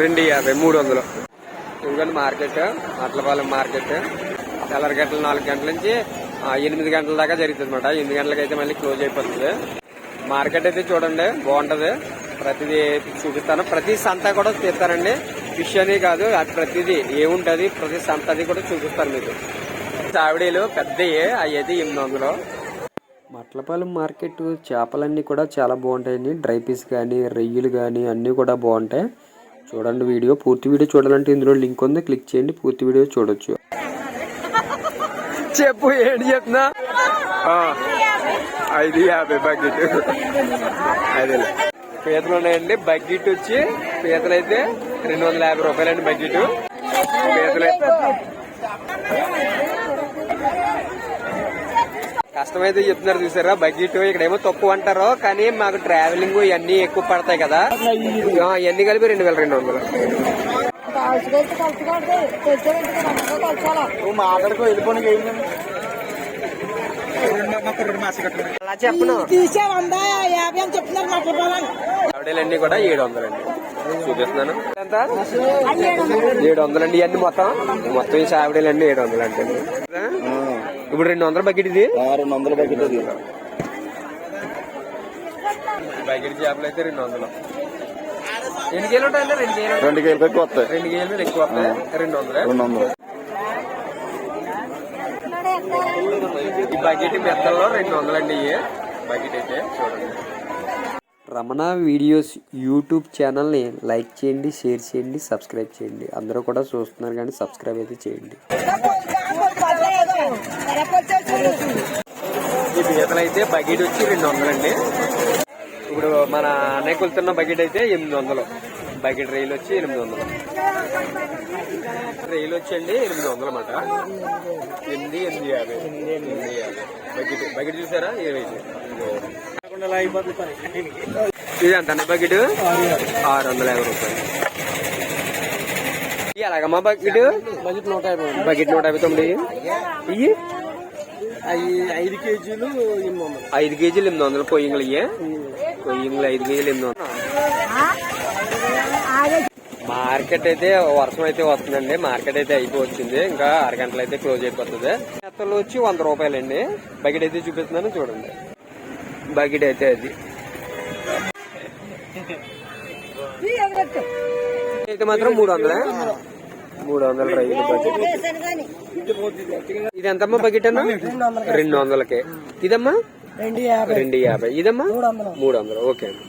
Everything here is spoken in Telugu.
రెండు యాభై మూడు వందలు. ఇదిగోండి మార్కెట్ అట్లపాలెం మార్కెట్. తెల్లరి గంటలు నాలుగు గంటల నుంచి ఎనిమిది గంటల దాకా జరుగుతుంది అనమాట ఎనిమిది గంటలకైతే అయితే మళ్ళీ క్లోజ్ అయిపోతుంది. మార్కెట్ అయితే చూడండి బాగుంటది. ప్రతిదీ చూపిస్తాను. ప్రతి సంత కూడా తీస్తారండి ఫిష్ అని కాదు అది ప్రతిదీ. ఏముంటది ప్రతి సంత అది కూడా చూపిస్తాను మీకు. చావిడీలు పెద్దవి అవి అయితే ఎనిమిది వందలు. మట్లపాలెం మార్కెట్ చేపలన్నీ కూడా చాలా బాగుంటాయండి. డ్రై పీస్ కానీ రొయ్యలు కానీ అన్నీ కూడా బాగుంటాయి. చూడండి వీడియో. పూర్తి వీడియో చూడాలంటే ఇందులో లింక్ ఉంది. క్లిక్ చేయండి. పూర్తి వీడియో చూడొచ్చు. చెప్పు ఏంటి చెప్తున్నా? ఐదు యాభై బకెట్ అదే పీతలు ఉన్నాయండి. బకెట్ వచ్చి పీతలు అయితే రెండు వందల యాభై రూపాయలండి బకెట్ పీతలు అయితే కష్టమైతే చెప్తున్నారు చూసారా? బకెట్ ఇక్కడేమో తక్కువ అంటారు కానీ మాకు ట్రావెలింగ్ ఇవన్నీ ఎక్కువ పడతాయి కదా. ఆ, ఇవన్నీ కలిపి రెండు వేల రెండు వందలు. అలా చెప్పను. ఆవిడలన్నీ కూడా ఏడు వందలండి. చూపిస్తున్నాను. ఎంత? ఏడు వందలండి ఇవన్నీ మొత్తం. మొత్తం ఈ సావిడీలన్నీ ఏడు వందలు అంటే ఇప్పుడు రెండు వందల బకెట్ ఇది? రెండు వందల బకెట్ అది బకెట్ చేపలు అయితే రెండు వందలు. ఎన్ని కేలు ఉంటాయండి రెండు కేలు రెండు కేజీలు ఎక్కువ వస్తాయి. రెండు కేలు ఎక్కువ వస్తాయి. రెండు వందలు. రెండు వందలు. ఈ బకెట్ మెత్తల్లో రెండు వందలండి ఇవి. బకెట్ అయితే చూడండి. రమణ వీడియోస్ యూట్యూబ్ ఛానల్ని లైక్ చేయండి షేర్ చేయండి సబ్స్క్రైబ్ చేయండి. అందరూ కూడా చూస్తున్నారు కానీ సబ్స్క్రైబ్ అయితే చేయండి ఈ పీతలు అయితే బకెట్ వచ్చి రెండు వందలండి. ఇప్పుడు మన అన్నయ్య కొలుతున్న బకెట్ అయితే ఎనిమిది వందలు. బకెట్ రైలు వచ్చి ఎనిమిది వందలు. రైలు వచ్చండి ఎనిమిది వందలు అన్నమాట. ఎనిమిది ఎనిమిది యాభై. ఎనిమిది యాభై. బకెట్ బకెట్ చూసారా? ఇరవై ఇది ఎంత అన్న బకెట్? ఆరు వందల యాభై రూపాయలు. ఎలాగమ్మా బకెట్ బకెట్? నూట యాభై బకెట్ నూట యాభై తొమ్మిది. ఇవి ఐదు కేజీలు ఎనిమిది వందలు. ఐదు కేజీలు ఎనిమిది వందలు. కొయ్యంగులు ఇవి కొయ్యంగులు ఐదు కేజీలు ఎనిమిది వందలు. మార్కెట్ అయితే వర్షం అయితే వస్తుందండి. మార్కెట్ అయితే అయిపోవచ్చింది. ఇంకా అరగంటలు అయితే క్లోజ్ అయిపోతుంది. మెత్తలు వచ్చి వంద రూపాయలండి. బకెట్ అయితే చూపిస్తున్నాను చూడండి. బకెట్ అయితే అది. అయితే మాత్రం మూడు వందలే? మూడు వందల రైలు బకెట్ ఇది ఎంతమ్మా బకెట్ అన్నా? రెండు వందలకి. ఇదమ్మా? రెండు యాభై. ఇదమ్మా? మూడు వందలు. ఓకే అండి